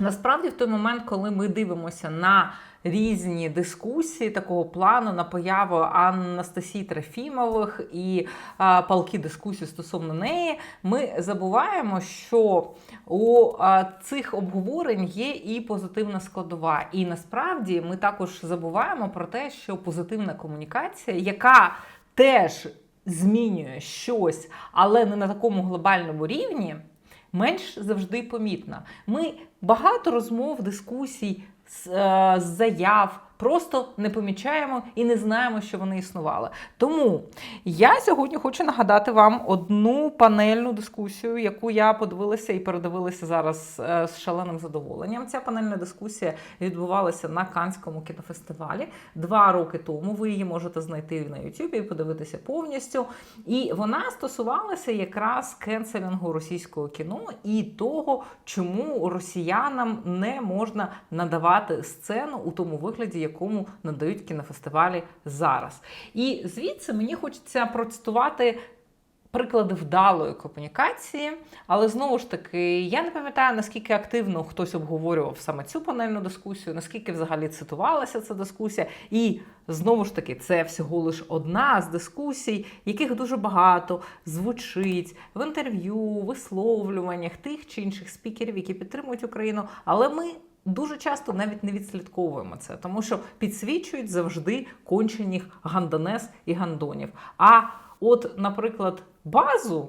Насправді, в той момент, коли ми дивимося на різні дискусії такого плану, на появу Анастасії Трофімових і а, палки дискусії стосовно неї, ми забуваємо, що у а, цих обговорень є і позитивна складова. І насправді ми також забуваємо про те, що позитивна комунікація, яка теж змінює щось, але не на такому глобальному рівні менш завжди помітна. Ми багато розмов, дискусій, е, заяв просто не помічаємо і не знаємо, що вони існували. Тому я сьогодні хочу нагадати вам одну панельну дискусію, яку я подивилася і передивилася зараз е, з шаленим задоволенням. Ця панельна дискусія відбувалася на Канському кінофестивалі два роки тому. Ви її можете знайти на Ютубі і подивитися повністю. І вона стосувалася якраз кенселінгу російського кіно і того, чому росіянам не можна надавати сцену у тому вигляді, якому надають кінофестивалі зараз. І звідси мені хочеться процитувати. Приклади вдалої комунікації, але знову ж таки, я не пам'ятаю, наскільки активно хтось обговорював саме цю панельну дискусію, наскільки взагалі цитувалася ця дискусія. І знову ж таки, це всього лиш одна з дискусій, яких дуже багато звучить в інтерв'ю, висловлюваннях тих чи інших спікерів, які підтримують Україну. Але ми дуже часто навіть не відслідковуємо це, тому що підсвічують завжди кончених гандонес і гандонів. А от, наприклад, базу,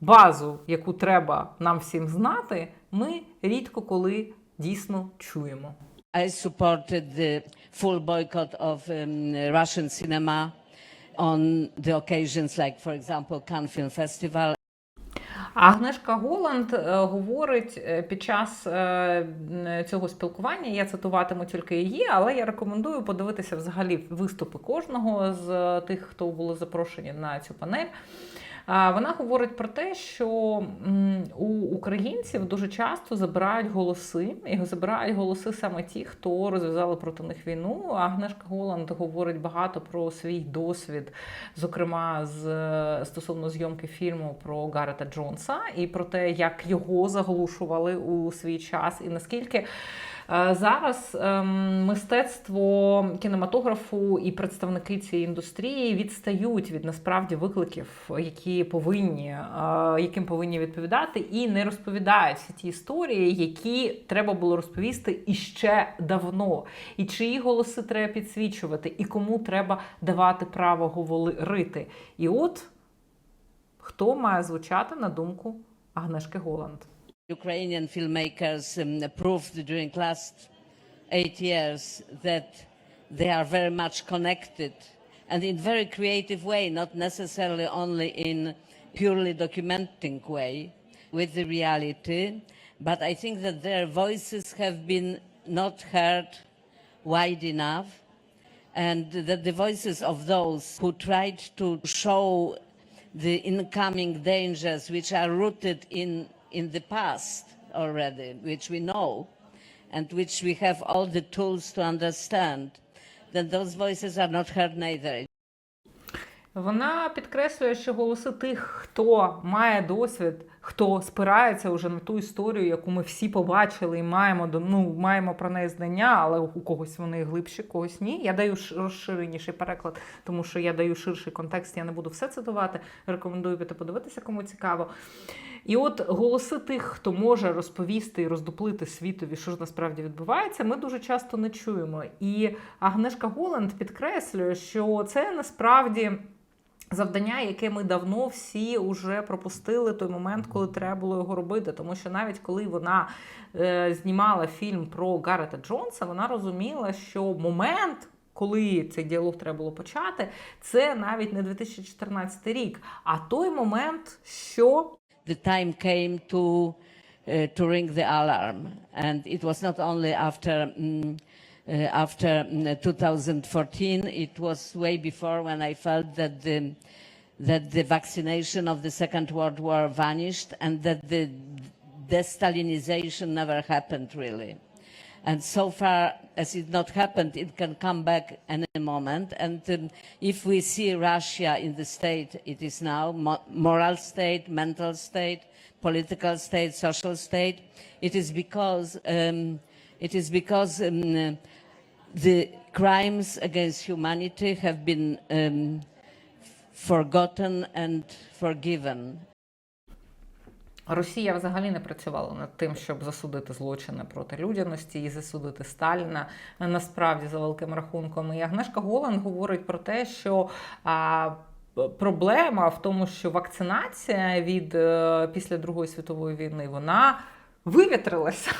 базу, яку треба нам всім знати, ми рідко коли дійсно чуємо. I supported the full boycott of um, Russian cinema on the occasions like, for example, Cannes Film Festival Агнешка Голланд е, говорить е, під час е, цього спілкування. Я цитуватиму тільки її, але я рекомендую подивитися взагалі виступи кожного з тих, хто були запрошені на цю панель. Вона говорить про те, що у українців дуже часто забирають голоси, і забирають голоси саме ті, хто розв'язали проти них війну. Агнешка Голланд говорить багато про свій досвід, зокрема з стосовно зйомки фільму про Гарета Джонса, і про те, як його заглушували у свій час, і наскільки. Е, Зараз ем, мистецтво кінематографу і представники цієї індустрії відстають від насправді викликів, які повинні, е, яким повинні відповідати, і не розповідають всі ті історії, які треба було розповісти іще давно. І чиї голоси треба підсвічувати, і кому треба давати право говорити. І от хто має звучати на думку Агнешки Голланд. Ukrainian filmmakers um, proved during last eight years that they are very much connected and in very creative way, not necessarily only in purely documenting way with the reality, but I think that their voices have been not heard wide enough and that the voices of those who tried to show the incoming dangers which are rooted in, in the past already, which we know, and which we have all the tools to understand, then those voices are not heard neither. Вона підкреслює, що голоси тих, хто має досвід, хто спирається вже на ту історію, яку ми всі побачили і маємо до- ну, маємо про неї знання, але у когось вони глибші, когось ні. Я даю розширеніший переклад, тому що я даю ширший контекст, я не буду все цитувати. Рекомендую піти подивитися, кому цікаво. І от голоси тих, хто може розповісти і роздуплити світові, що ж насправді відбувається, ми дуже часто не чуємо. І Агнешка Голланд підкреслює, що це насправді. Завдання, яке ми давно всі вже пропустили той момент, коли треба було його робити. Тому що навіть коли вона е, знімала фільм про Гарета Джонса, вона розуміла, що момент, коли цей діалог треба було почати, це навіть не 2014 рік, а той момент, що the time came to uh, to ring the alarm, and it was not only after uh, after mm, 2014. It was way before when I felt that the that the vaccination of the Second World War vanished and that the de-Stalinization never happened really. And so far as it not happened, it can come back any moment. And um, if we see Russia in the state it is now, mo- moral state, mental state, political state, social state. It is because um, it is because um, the crimes against humanity have been um, forgotten and forgiven. Росія взагалі не працювала над тим, щоб засудити злочини проти людяності і засудити Сталіна насправді за великим рахунком. І Агнешка Голан говорить про те, що а, проблема в тому, що вакцинація від е, після Другої світової війни вона. Вивітрилася,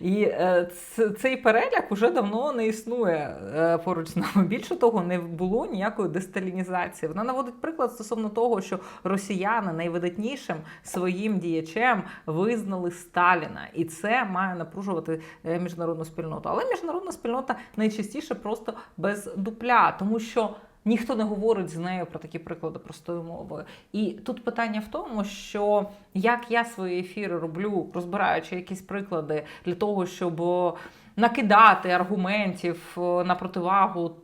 і е, цей переляк уже давно не існує е, поруч з нами. Більше того, не було ніякої десталінізації. Вона наводить приклад стосовно того, що росіяни найвидатнішим своїм діячем визнали Сталіна, і це має напружувати е, міжнародну спільноту. Але міжнародна спільнота найчастіше просто без дупля, тому що. Ніхто не говорить з нею про такі приклади простою мовою. І тут питання в тому, що як я свої ефіри роблю, розбираючи якісь приклади для того, щоб накидати аргументів на противагу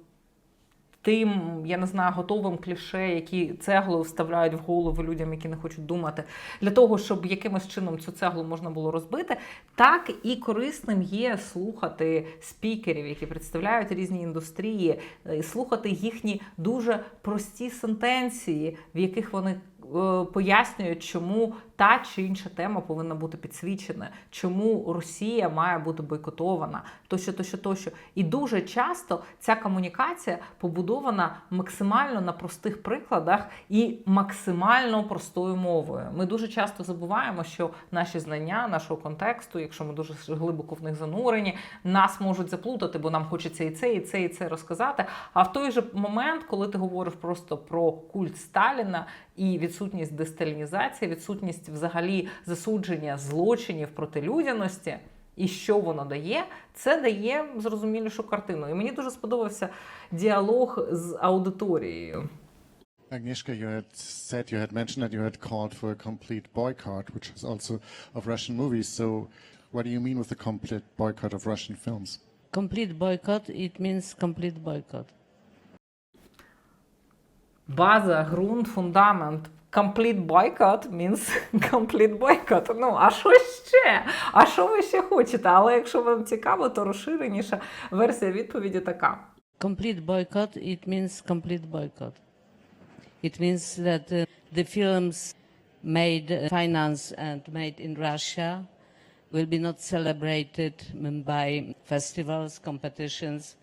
тим, я не знаю, готовим кліше, які цеглою вставляють в голову людям, які не хочуть думати, для того, щоб якимось чином цю цеглу можна було розбити, так і корисним є слухати спікерів, які представляють різні індустрії, е, слухати їхні дуже прості сентенції, в яких вони е, пояснюють, чому та чи інша тема повинна бути підсвічена, чому Росія має бути бойкотована, тощо, тощо, тощо. І дуже часто ця комунікація побудована максимально на простих прикладах і максимально простою мовою. Ми дуже часто забуваємо, що наші знання, нашого контексту, якщо ми дуже глибоко в них занурені, нас можуть заплутати, бо нам хочеться і це, і це, і це розказати. А в той же момент, коли ти говориш просто про культ Сталіна і відсутність десталінізації, відсутність взагалі засудження злочинів проти людяності. І що воно дає? Це дає зрозумілішу картину. І мені дуже сподобався діалог з аудиторією. Agnieszka, you had said, you had mentioned that you had called for a complete boycott, which is also of Russian movies. So, what do you mean with the complete boycott of Russian films? Complete boycott, it means complete boycott. База, ґрунт, фундамент. Complete boycott means complete boycott. Ну, а що ще? А що ви ще хочете? Але якщо вам цікаво, то розширеніша версія відповіді така. Complete boycott, it means complete boycott. It means that uh, the films made, uh, financed and made in Russia will be not celebrated mm, by festivals, competitions.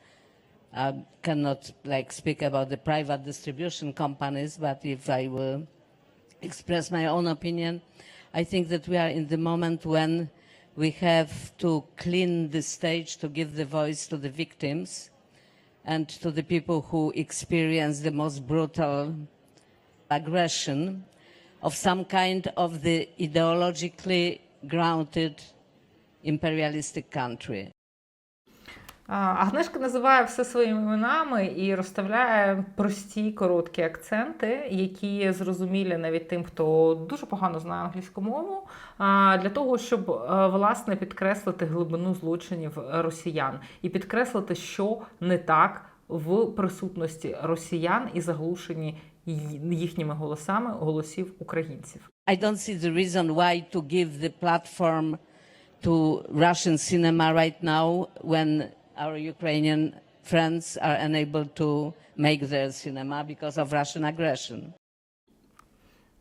I cannot like speak about the private distribution companies, but if I will express my own opinion, I think that we are in the moment when we have to clean the stage to give the voice to the victims and to the people who experience the most brutal aggression of some kind of the ideologically grounded imperialistic country. Агнешка називає все своїми іменами і розставляє прості короткі акценти, які зрозумілі навіть тим, хто дуже погано знає англійську мову, для того, щоб е, власне підкреслити глибину злочинів росіян і підкреслити, що не так в присутності росіян і заглушені їхніми голосами голосів українців. I don't see the reason why to give the platform to Russian cinema right now when our Ukrainian friends are unable to make their cinema because of Russian aggression.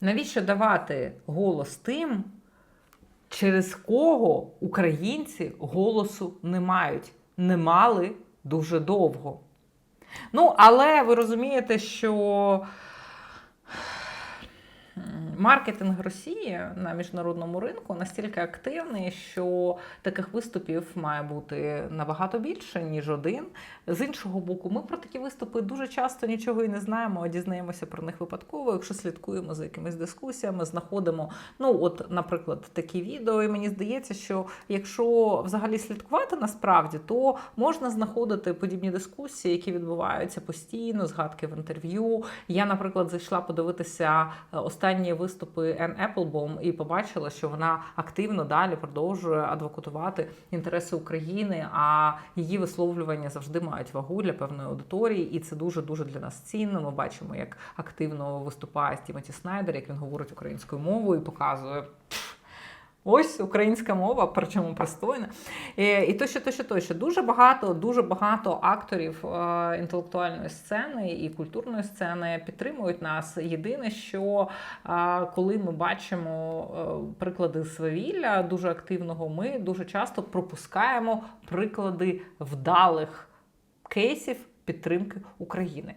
Навіщо давати голос тим, через кого українці голосу не мають, не мали дуже довго? Ну, але ви розумієте, що маркетинг Росії на міжнародному ринку настільки активний, що таких виступів має бути набагато більше, ніж один. З іншого боку, ми про такі виступи дуже часто нічого і не знаємо, а дізнаємося про них випадково, якщо слідкуємо за якимись дискусіями, знаходимо, ну, от, наприклад, такі відео. І мені здається, що якщо взагалі слідкувати насправді, то можна знаходити подібні дискусії, які відбуваються постійно, згадки в інтерв'ю. Я, наприклад, зайшла подивитися е, останні виступи Ен Еплбом і побачила, що вона активно далі продовжує адвокатувати інтереси України, а її висловлювання завжди мають вагу для певної аудиторії, і це дуже дуже для нас цінно. Ми бачимо, як активно виступає Стімоті Снайдер, як він говорить українською мовою і показує. «Пф, Ось українська мова, причому пристойна. І, і тощо, тощо, тощо. Дуже багато, дуже багато акторів е, інтелектуальної сцени і культурної сцени підтримують нас. Єдине, що е, коли ми бачимо е, приклади свавілля дуже активного, ми дуже часто пропускаємо приклади вдалих кейсів підтримки України.